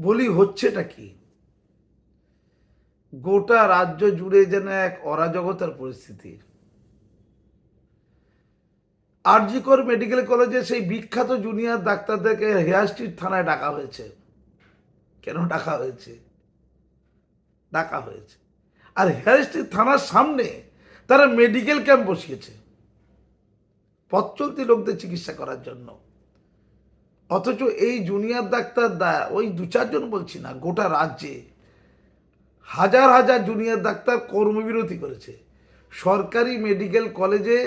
বলি হচ্ছেটা কি? গোটা রাজ্য জুড়ে যেন এক অরাজকতার পরিস্থিতি। আরজিকর মেডিকেল কলেজে সেই বিখ্যাত জুনিয়র ডাক্তারদেরকে হেয়ার স্ট্রিট থানায় ডাকা হয়েছে। কেন ডাকা হয়েছে? ডাকা হয়েছে। আর হেয়ার স্ট্রিট থানার সামনে তারা মেডিকেল ক্যাম্প বসিয়েছে। পথ চলতি লোকদের চিকিৎসা করার জন্য। অথচ এই জুনিয়র ডাক্তার দা, ওই দু চারজন বলছি না, গোটা রাজ্যে হাজার হাজার জুনিয়র ডাক্তার কর্মবিরতি করেছে। সরকারি মেডিকেল কলেজে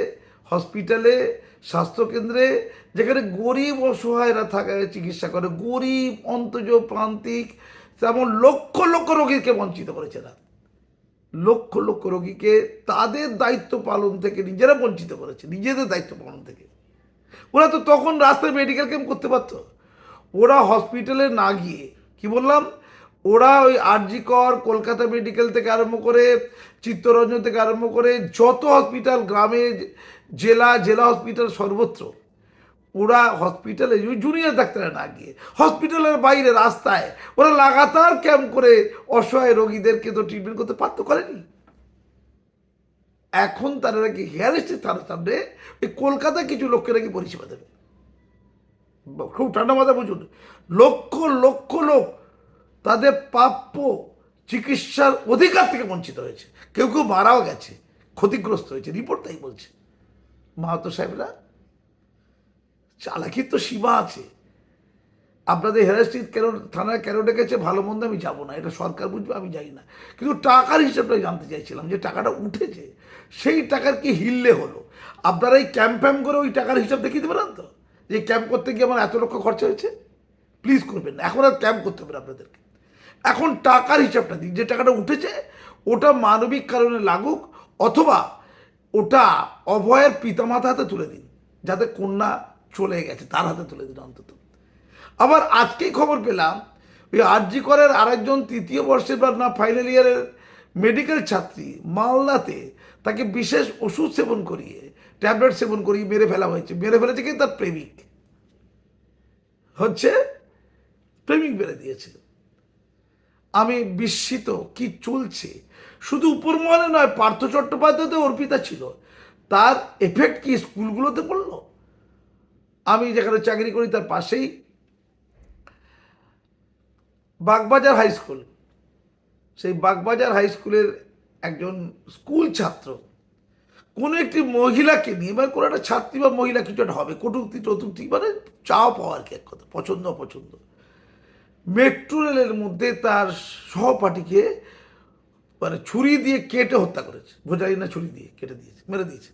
হসপিটালে স্বাস্থ্যকেন্দ্রে যেখানে গরিব অসহায়রা থাকে, চিকিৎসা করে, গরিব অন্তজ প্রান্তিক, তেমন লক্ষ লক্ষ রোগীকে বঞ্চিত করেছে না লক্ষ লক্ষ রোগীকে তাদের দায়িত্ব পালন থেকে নিজেরা বঞ্চিত করেছে, নিজেদের দায়িত্ব পালন থেকে। ওরা তো তখন রাস্তায় মেডিকেল ক্যাম্প করতে পারতো। ওরা হসপিটালে না গিয়ে, কি বললাম? ওরা ওই আরজি কর, কলকাতা মেডিকেল থেকে আরম্ভ করে, চিত্তরঞ্জন থেকে আরম্ভ করে, যত হসপিটাল গ্রামে, জেলা জেলা হসপিটাল সর্বত্র, ওরা হসপিটালে জুনিয়র ডাক্তাররা না গিয়ে হসপিটালের বাইরে রাস্তায়, ওরা লাগাতার ক্যাম্প করে অসহায় রোগীদেরকে তো ট্রিটমেন্ট করতে পারতো করেনি। এখন তারা নাকি হেয়ার স্টেট তার সামনে ওই কলকাতায় কিছু লোককে নাকি পরিষেবা দেবে। খুব ঠান্ডা মাথা বুঝুন। লক্ষ লক্ষ লোক তাদের প্রাপ্য চিকিৎসার অধিকার থেকে বঞ্চিত হয়েছে। কেউ কেউ মারাও গেছে, ক্ষতিগ্রস্ত হয়েছে। রিপোর্ট তাই বলছে। মাহাতো সাহেবরা, চালাকির তো সীমা আছে। আপনাদের হেরাস্ট্রিট কেন, থানায় কেন ডেকেছে? ভালো মন্দ আমি যাব না। এটা সরকার বুঝবে, আমি যাই না। কিন্তু টাকার হিসাবটা জানতে চাইছিলাম যে টাকাটা উঠেছে। সেই টাকার কি হিললে হলো? আপনারা এই ক্যাম্প ফ্যাম্প করে ওই টাকার হিসাব দেখিয়ে দেবেন তো? যে ক্যাম্প করতে গিয়ে আমার এত লক্ষ খরচা হয়েছে? প্লিজ করবেন এখন আর ক্যাম্প করতে হবে আপনাদেরকে। এখন টাকার হিসাবটা দিন। যে টাকাটা উঠেছে, ওটা মানবিক কারণে লাগুক, অথবা ওটা অভয়ের পিতামাতা হাতে তুলে দিন, যাতে কন্যা চলে গেছে, তার হাতে তুলে দিন অন্তত। আবার আজকেই খবর পেলাম, ওই আরজি করের আরেকজন তৃতীয় বর্ষের বা না ফাইনাল ইয়ারের মেডিকেল ছাত্রী মালদাতে তাকে বিশেষ ওষুধ সেবন করিয়ে, ট্যাবলেট সেবন করিয়ে মেরে ফেলা হয়েছে। মেরে ফেলেছে কি তার প্রেমিক। হচ্ছে প্রেমিক মেরে দিয়েছে। আমি বিস্মিত, কি চলছে? শুধু উপরমহলে নয়, পার্থ চট্টোপাধ্যায় অর্পিতা ছিল। তার এফেক্ট কি স্কুলগুলোতে পড়ল? আমি যেখানে চাকরি করি তার পাশেই বাগবাজার হাই স্কুল। সেই বাগবাজার হাই স্কুলের একজন স্কুল ছাত্র। কোনো একটি মহিলাকে নিয়ে মানে কোনো একটা ছাত্রী বা মহিলা কিছু একটা হবে, কটুক্তি, টটুক্তি মানে চাও পাওয়ার কি এক কথা, পছন্দ, অপছন্দ। মেট্রো রেলের মধ্যে তার সহপাঠীকে মানে ছুরি দিয়ে কেটে হত্যা করেছে। বোঝাই না ছুরি দিয়ে, কেটে দিয়েছে, মেরে দিয়েছে।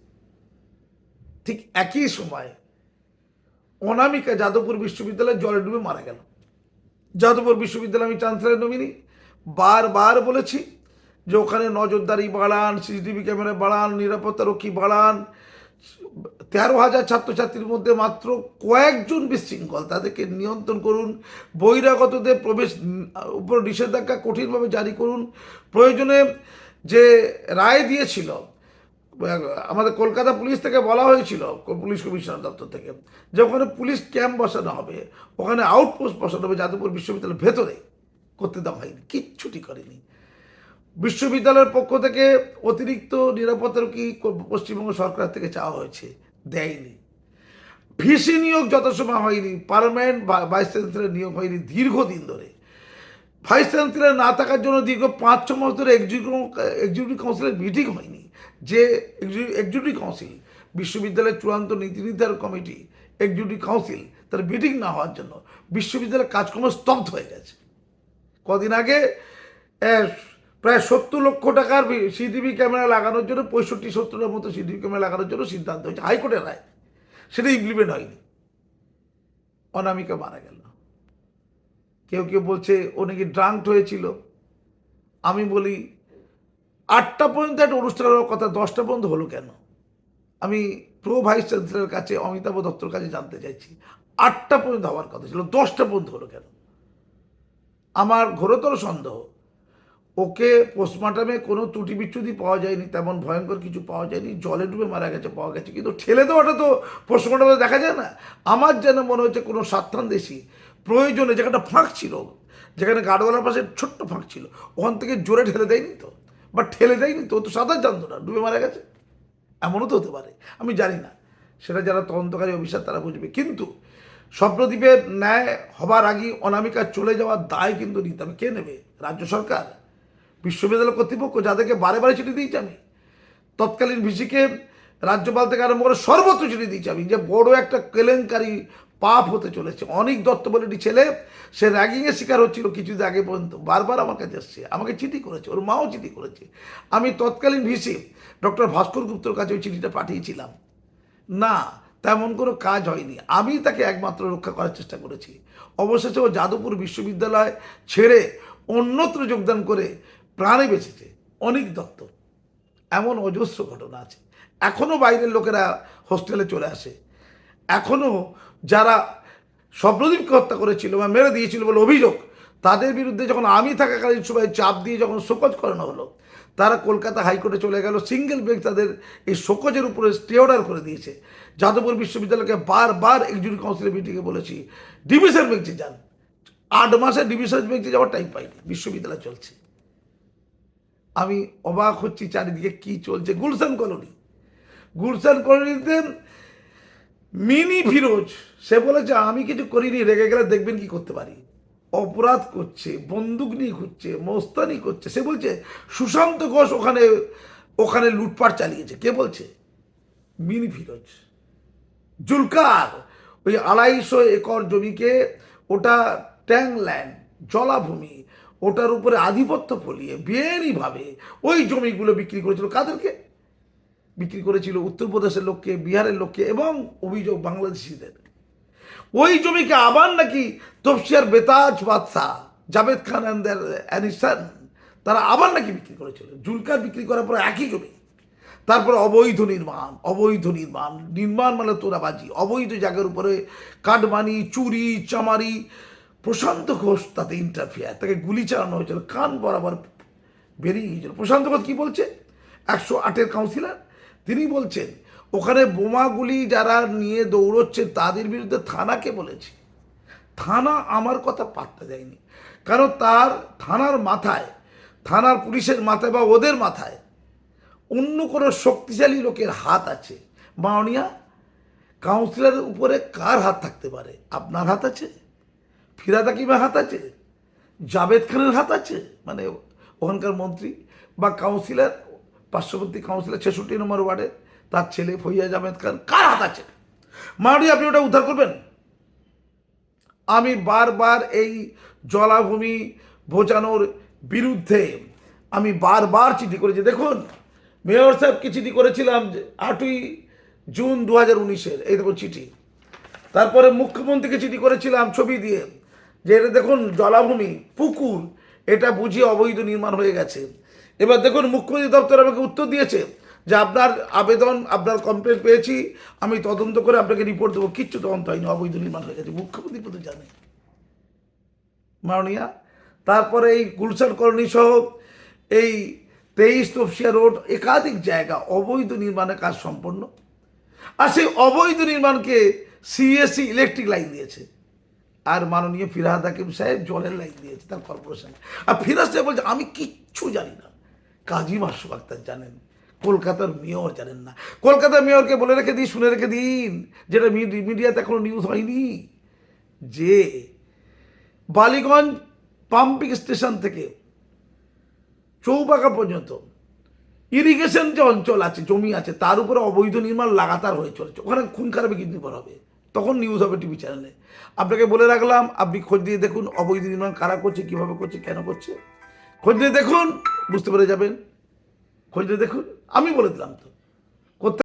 ঠিক একই সময় অনামিকা যাদবপুর বিশ্ববিদ্যালয়ে জলে ডুবে মারা গেল। যাদবপুর বিশ্ববিদ্যালয় আমি চ্যান্সেলার নমিনি বারবার বলেছি যে ওখানে নজরদারি বাড়ান, সিসিটিভি ক্যামেরা বাড়ান নিরাপত্তারক্ষী বাড়ান। তেরো হাজার ছাত্রছাত্রীর মধ্যে মাত্র কয়েকজন বিশৃঙ্খল, তাদেরকে নিয়ন্ত্রণ করুন, বহিরাগতদের প্রবেশ উপর নিষেধাজ্ঞা কঠিনভাবে জারি করুন। প্রয়োজনে যে রায় দিয়েছিল, আমাদের কলকাতা পুলিশ থেকে বলা হয়েছিল, পুলিশ কমিশনার দপ্তর থেকে, যে ওখানে পুলিশ ক্যাম্প বসানো হবে, ওখানে আউটপোস্ট বসানো হবে যাদবপুর বিশ্ববিদ্যালয়ের ভেতরে। করতে দেওয়া হয়নি, কিচ্ছুটি করেনি। বিশ্ববিদ্যালয়ের পক্ষ থেকে অতিরিক্ত নিরাপত্তার কি পশ্চিমবঙ্গ সরকার থেকে চাওয়া হয়েছে? দেয়নি। ভিসি নিয়োগ যত সময় হয়নি, পার্মানেন্ট ভাইস চ্যান্সেলর নিয়োগ হয়নি দীর্ঘদিন ধরে। ভাইস চ্যান্সেলর না থাকার জন্য দীর্ঘ পাঁচ ছ মাস ধরে এক্সিকিউটিভ কাউন্সিলের মিটিং হয়নি। যে এক্সিকিউটিভ কাউন্সিল বিশ্ববিদ্যালয়ের চূড়ান্ত নীতি নির্ধারণ কমিটি এক্সিকিউটিভ কাউন্সিল তার মিটিং না হওয়ার জন্য বিশ্ববিদ্যালয়ের কাজকর্ম স্তব্ধ হয়ে গেছে। কদিন আগে প্রায় সত্তর লক্ষ টাকার সিটিভি ক্যামেরা লাগানোর জন্য, পঁয়ষট্টি সত্তরের মতো সিটিভি ক্যামেরা লাগানোর জন্য সিদ্ধান্ত হয়েছে। হাইকোর্টের রায়। সেটা ইমপ্লিমেন্ট হয়নি। অনামিকা মারা গেল। কেউ কেউ বলছে, ও নাকি ড্রাঙ্কড হয়েছিল। আমি বলি, আটটা পর্যন্ত একটা অনুষ্ঠান হওয়ার কথা, দশটা পর্যন্ত হলো কেন? আমি প্রো ভাইস চ্যান্সেলরের কাছে, অমিতাভ দত্তর কাছে জানতে চাইছি। আটটা পর্যন্ত হওয়ার কথা ছিল, দশটা পর্যন্ত হলো কেন? আমার ঘোরতর সন্দেহ। ওকে পোস্টমার্টামে কোনো ত্রুটি বিচ্ছুতি পাওয়া যায়নি, তেমন ভয়ঙ্কর কিছু পাওয়া যায়নি, জলে ডুবে মারা গেছে, পাওয়া গেছে। কিন্তু ঠেলে দেওয়াটা তো পোস্টমার্টামে দেখা যায় না। আমার যেন মনে হচ্ছে কোনো সাবধান দেশি প্রয়োজনে, যেখানটা ফাঁক ছিল, যেখানে গার্ডওয়ালার পাশে ছোট্ট ফাঁক ছিল, ওখান থেকে জোরে ঠেলে দেয়নি তো? বা ঠেলে দেয়নি তো? তো সাঁতার জানতো না ডুবে মারা গেছে। এমনও তো হতে পারে, আমি জানি না। সেটা যারা তদন্তকারী অফিসার তারা বুঝবে। কিন্তু স্বপ্নদ্বীপের ন্যায় হবার আগেই অনামিকা চলে যাওয়ার দায় কিন্তু নিতে হবে। কে নেবে? রাজ্য সরকার। বিশ্ববিদ্যালয় কর্তৃপক্ষ যাদেরকে বারে বারে চিঠি দিয়েছি আমি, তৎকালীন ভিসিকে রাজ্যপাল থেকে আরম্ভ করে সর্বত্র চিঠি দিয়েছি আমি যে বড় একটা কেলেঙ্কারি পাপ হতে চলেছে। অনেক দত্ত বলে একটি ছেলে, সে র্যাগিংয়ের শিকার হচ্ছিল কিছুদিন আগে পর্যন্ত। বারবার আমার কাছে এসছে, আমাকে চিঠি করেছে, ওর মাও চিঠি করেছে। আমি তৎকালীন ভিসি, ডক্টর ভাস্কর গুপ্তর কাছে ওই চিঠিটা পাঠিয়েছিলাম। না তেমন কোনো কাজ হয়নি। আমি তাকে একমাত্র রক্ষা করার চেষ্টা করেছি। অবশেষে ও যাদবপুর বিশ্ববিদ্যালয় ছেড়ে অন্যত্র যোগদান করে প্রাণে বেঁচেছে, অনেক দত্ত। এমন অজস্র ঘটনা আছে। এখনও বাইরের লোকেরা হোস্টেলে চলে আসে। এখনও যারা স্বপ্নদীপকে হত্যা করেছিল বা মেরে দিয়েছিল বলে অভিযোগ, তাদের বিরুদ্ধে যখন আমি থাকাকালীন সবাই চাপ দিয়ে যখন শোকজ করানো হলো তারা কলকাতা হাইকোর্টে চলে গেল। সিঙ্গেল বেঞ্চ তাদের এই শোকজের উপরে স্টে অর্ডার করে দিয়েছে। যাদবপুর বিশ্ববিদ্যালয়কে বারবার একজন কাউন্সিলের মিটিংয়ে বলেছি ডিভিশন বেঞ্চে যান। আট মাসে ডিভিশন বেঞ্চে যাওয়ার টাইম পাইনি, বিশ্ববিদ্যালয় চলছে। আমি অবাক হচ্ছি চারিদিকে কি চলছে। গুলশান কলোনি, গুলশান কলোনিতে মিনি ফিরোজ, সে বলেছে, আমি কিছু করিনি, রেগে গেলে দেখবেন কি করতে পারি। অপরাধ করছে, বন্দুক নিয়ে ঘুরছে, মোস্তানি করছে। সে বলছে, সুশান্ত ঘোষ ওখানে ওখানে লুটপাট চালিয়েছে। কে বলছে? মিনি ফিরোজ। জুলকার, ওই আড়াইশো একর জমিকে ওটা ট্যাংল্যান্ড জলাভূমি, ওটার উপরে আধিপত্য ফলিয়ে বেআইনিভাবে ওই জমিগুলো বিক্রি করেছিল। কাদেরকে? বিক্রি করেছিল উত্তরপ্রদেশের লোককে, বিহারের লোককে এবং অভিযোগ বাংলাদেশিদের। ওই জমিকে আবার নাকি তফসিয়ার বেতাজ বাদশাহ জাভেদ খান অ্যান্ড অ্যানিসান তারা আবার নাকি বিক্রি করেছিল। জুলকার বিক্রি করার পর একই জমি। তারপর অবৈধ নির্মাণ অবৈধ নির্মাণ। নির্মাণ মানে তোরাবাজি অবৈধ জায়গার উপরে কাটমানি চুরি, চামারি, প্রশান্ত ঘোষ তাতে ইন্টারফিয়ার তাকে গুলি চালানো হয়েছিল। কান বরাবর বেরিয়ে গিয়েছিল। প্রশান্ত ঘোষ কী বলছে? একশো আটের কাউন্সিলর তিনি বলছেন ওখানে বোমাগুলি যারা নিয়ে দৌড়চ্ছে তাদের বিরুদ্ধে থানাকে বলেছে? থানা আমার কথা পাত্তা দেয়নি। কারণ তার থানার মাথায়, থানার পুলিশের মাথায় বা ওদের মাথায় অন্য কোনো শক্তিশালী লোকের হাত আছে। মাওনিয়া কাউন্সিলরের উপরে কার হাত থাকতে পারে? আপনার হাত আছে? ফিরাদ হাত আছে? জাভেদ খানের হাত আছে? মানে ওখানকার মন্ত্রী বা কাউন্সিলর পার্শ্ববর্তী কাউন্সিলর ছেষট্টি নম্বর ওয়ার্ডে তার ছেলে ফৈয়াজ আহমেদ খান, কার হাত আছে? মাওনি আপনি ওটা উদ্ধার করবেন? আমি বারবার এই জলাভূমি বোঝানোর বিরুদ্ধে আমি বারবার চিঠি করেছি। দেখুন, মেয়র সাহেবকে চিঠি করেছিলাম যে আটই জুন দু হাজার উনিশের, এই দেখুন চিঠি। তারপরে মুখ্যমন্ত্রীকে চিঠি করেছিলাম ছবি দিয়ে যে এটা দেখুন জলাভূমি, পুকুর, এটা বুঝিয়ে অবৈধ নির্মাণ হয়ে গেছে। এবার দেখুন মুখ্যমন্ত্রী দপ্তর আমাকে উত্তর দিয়েছে যে আপনার আবেদন, আপনার কমপ্লেন পেয়েছি, আমি তদন্ত করে আপনাকে রিপোর্ট দেবো। কিচ্ছু তদন্ত হয়নি, অবৈধ নির্মাণ হয়ে গেছে। মুখ্যমন্ত্রী কিন্তু জানে। মাননীয়া, তারপরে এই গুলশান কলোনি সহ এই তেইশ তফসিয়া রোড, একাধিক জায়গা অবৈধ নির্মাণের কাজ সম্পন্ন। আর সেই অবৈধ নির্মাণকে সিএসসি ইলেকট্রিক লাইন দিয়েছে। আর মাননীয় ফিরাদ হাকিম সাহেব জলের লাইন দিয়েছে, তার কর্পোরেশন আর ফিরাজ সাহেব বলছে, আমি কিচ্ছু জানি না। কাজী মাসু আক্তার জানেন। কলকাতার মেয়র জানেন না। কলকাতার মেয়রকে বলে রেখে দিই, শুনে রেখে দিন, যেটা মিডি- মিডিয়াতে এখনও নিউজ হয়নি। যে বালিগঞ্জ পাম্পিং স্টেশন থেকে চৌবাকা পর্যন্ত ইরিগেশন যে অঞ্চল আছে, জমি আছে, তার উপরে অবৈধ নির্মাণ লাগাতার হয়ে চলেছে। ওখানে খুন খারাপে কিন্তু পর হবে। তখন নিউজ হবে টিভি চ্যানেলে আপনাকে বলে রাখলাম, আপনি খোঁজ দিয়ে দেখুন অবৈধ নির্মাণ কারা করছে, কীভাবে করছে, কেন করছে। খোঁজ দিয়ে দেখুন, বুঝতে পেরে যাবেন। খোঁজ দিয়ে দেখুন আমি বলে দিলাম তো।